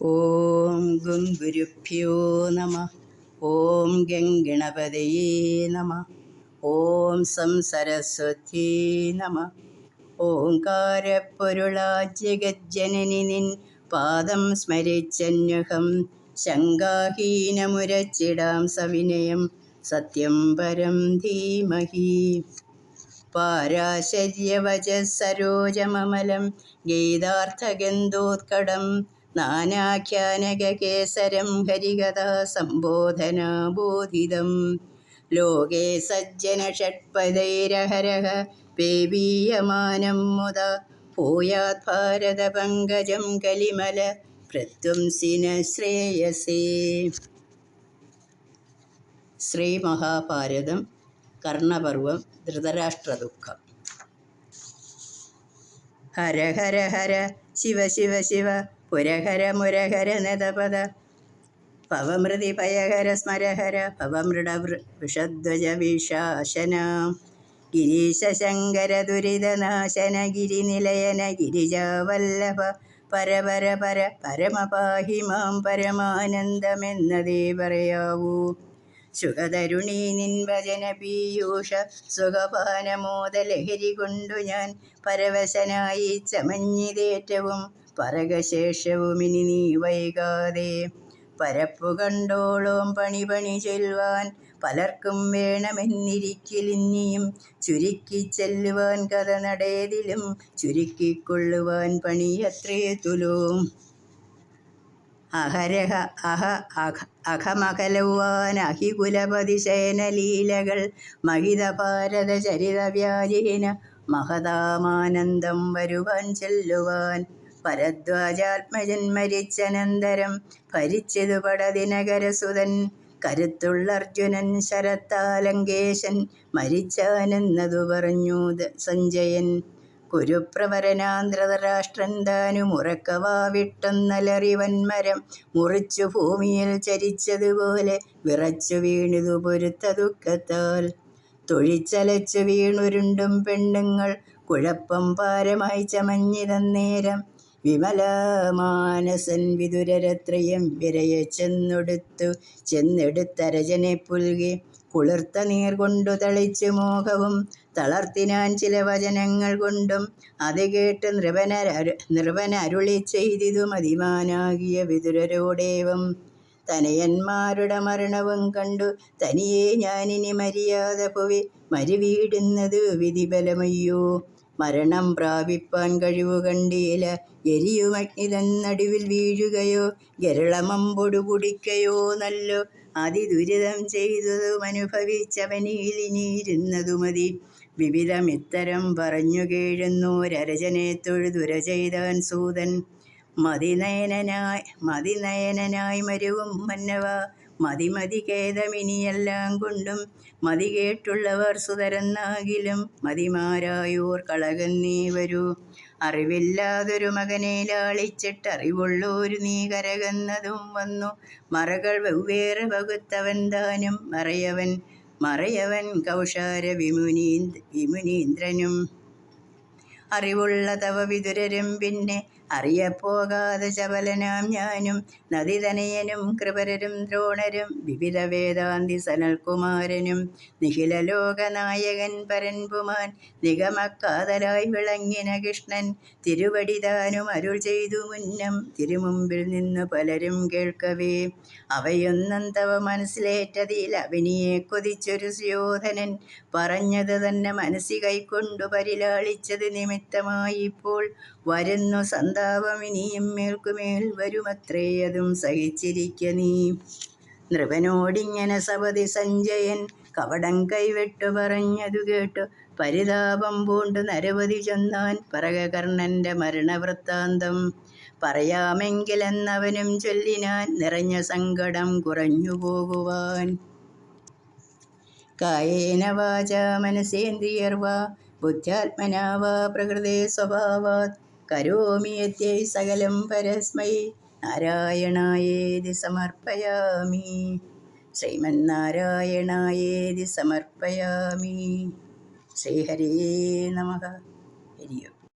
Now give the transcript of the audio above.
ഓം ഗും ഗുരുഭ്യോ നമ. ഓം ഗംഗണപതയേ നമ. ഓം സം സരസ്വതി നമ. ഓങ്കാരപ്പൊരുളാ ജഗജ്ജനനി നിൻ പാദം സ്മരിച്ചന്യഹം ശങ്കാഹീനമുരച്ചിടാം സവിനയം സത്യം പരം ധീമഹി. പാരാശര്യവചസരോജമമലം ഗീതാർത്ഥഗന്ധോത്കടം നാനാഖ്യാനകേസരം ഹരികഥാ സംബോധനാബോധിതം. ലോകേ സജ്ജന ഷട്പദൈരഹരഹ പേവീയമാനം മുത പൂയാത് ഭാരതപങ്കജം കലിമല പ്രത്വംസിന ശ്രേയസേ. ശ്രീമഹാഭാരതം കർണപർവം ധൃതരാഷ്ട്രദുഃഖം. ഹര ഹര ഹര ശിവ ശിവ ശിവ പുരഹര മുരഹര നതപദ പവമൃതി പയഹര സ്മരഹര പവമൃഡ വൃഷധ്വജ വിഷാശന. ഗിരീശ ശങ്കര ദുരിതനാശന ഗിരിനിലയന ഗിരിജാവല്ലഭ പരപര പര പരമപാഹി മാം പരമാനന്ദമെന്നതേ പറയാവൂ സുഖതരുണീ നിൻ പീയൂഷ പീയൂഷ സുഖപാനമോദലഹരി കൊണ്ടു ഞാൻ പരവശനായി ചമഞ്ഞിതേറ്റവും പറകശേഷവും ഇനി നീ വൈകാതെ. പരപ്പു കണ്ടോളോം പണി പണി ചെല്ലുവാൻ പലർക്കും വേണമെന്നിരിക്കലിന്നിയും ചുരുക്കി ചെല്ലുവാൻ കഥ നടേതിലും ചുരുക്കിക്കൊള്ളുവാൻ പണിയത്രേ തുലോം. അഹരഹ അഹ അഹ അഖമകലവാൻ അഹികുലപതി ശയനലീലകൾ മഹിത ഭാരത ചരിതവ്യാജേന മഹതാമാനന്ദം വരുവാൻ ചെല്ലുവാൻ ഭരദ്വാജാത്മജൻ മരിച്ചനന്തരം ഭരിച്ചതു പടദിനകരസുതൻ കരുത്തുള്ള അർജുനൻ ശരത്താലങ്കേശൻ മരിച്ചാനെന്നതു പറഞ്ഞു സഞ്ജയൻ. കുരുപ്രവരനാന്ത്രതരാഷ്ട്രൻ താനും ഉറക്കവാവിട്ടൊന്നലറിവന്മരം മുറിച്ചു ഭൂമിയിൽ ചരിച്ചതുപോലെ വിറച്ചു വീണിതു പൊരുത്ത ദുഃഖത്താൽ. തൊഴിച്ചലച്ചു വീണുരുണ്ടും പെണ്ണുങ്ങൾ കുഴപ്പം പാരമായി ചമഞ്ഞിതന്നേരം വിമലമാനസൻ വിതുരരത്രയം വിരയ ചെന്നൊടുത്തു. ചെന്നെടുത്തരജനെ പുൽകി കുളിർത്ത നീർ കൊണ്ടു തളിച്ചു മോഹവും തളർത്തിനാൻ ചില വചനങ്ങൾ കൊണ്ടും അത് കേട്ട് നൃപന നൃപന അരുളി ചെയ്തിതു മതിമാനാകിയ വിതുരരോടേവം തനയന്മാരുടെ മരണവും കണ്ടു. തനിയെ ഞാനിനി മര്യാദ പോയി മരുവീടുന്നത് വിധിബലമയ്യോ? മരണം പ്രാപിപ്പാൻ കഴിവു കണ്ടീല എരിയുമഗ്നിതന്നടുവിൽ വീഴുകയോ ഗരളമമ്പൊടു കുടിക്കയോ നല്ലോ. അതിദുരിതം ചെയ്തതും അനുഭവിച്ചവനിലിനിയിരുന്നതു മതി വിവിധമിത്തരം പറഞ്ഞു കേഴുന്നോരരജനെ തൊഴുതുര ചെയ്തവൻ സൂതൻ. മതിനയനായി മതിനയനായി മരുവും മന്നവ. മതിമതി ഖേദമിനിയെല്ലാം കൊണ്ടും മതി കേട്ടുള്ളവർ സുതരന്നാകിലും മതിമാരായൂർ കളകൻ കളകന്നീ വരൂ. അറിവില്ലാതൊരു മകനെ ലാളിച്ചിട്ട് അറിവുള്ളൊരു നീ കരകന്നതും വന്നു. മറകൾ വെവ്വേറെ വകുത്തവൻ താനും മറയവൻ മറയവൻ കൗഷാര വിമുനീന്ദ് വിമുനീന്ദ്രനും. അറിവുള്ള തവ വിതുരരും പിന്നെ അറിയപ്പോകാതെ ചപലനാം ഞാനും നദിതനയനും കൃപരരും ദ്രോണരും വിവിധ വേദാന്തി സനൽകുമാരനും നിഖില ലോകനായകൻ പരൻപുമാൻ നിഗമക്കാതലായി വിളങ്ങിന കൃഷ്ണൻ തിരുവടിതാനും അരുൾ ചെയ്തു മുന്നം തിരുമുമ്പിൽ നിന്നു പലരും കേൾക്കവേ. അവയൊന്നും തവ മനസ്സിലേറ്റതിൽ അവനിയെ കൊതിച്ചൊരു സുയോധനൻ പറഞ്ഞത് തന്നെ മനസ്സി കൈക്കൊണ്ടു പരിലാളിച്ചത് നിമിത്തമായി ഇപ്പോൾ വരുന്നു സന്താപം. ഇനിയും മേൽക്കുമേൽ വരുമത്രേ അതും സഹിച്ചിരിക്ക നീ. നൃപനോടിങ്ങനെ സപതി സഞ്ജയൻ കവടം കൈവിട്ടു പറഞ്ഞതു കേട്ടു. പരിതാപം പൂണ്ടു നരവധി ചെന്നാൻ പറകകർണന്റെ മരണവൃത്താന്തം. പറയാമെങ്കിലെന്നവനും ചൊല്ലിനാൻ നിറഞ്ഞ സങ്കടം കുറഞ്ഞു പോകുവാൻ കായേന വാച മനസേന്ദ്രിയർവാ ബുദ്ധ്യാത്മനാവാ പ്രകൃതേ സ്വഭാവാത്. കരോമി യദ്യൈ സകലം പരസ്മൈ നാരായണായേതി സമർപ്പയാമി. ശ്രീമന്നാരായണായേതി സമർപ്പയാമി. ശ്രീഹരേ നമ. ഹരിയോ.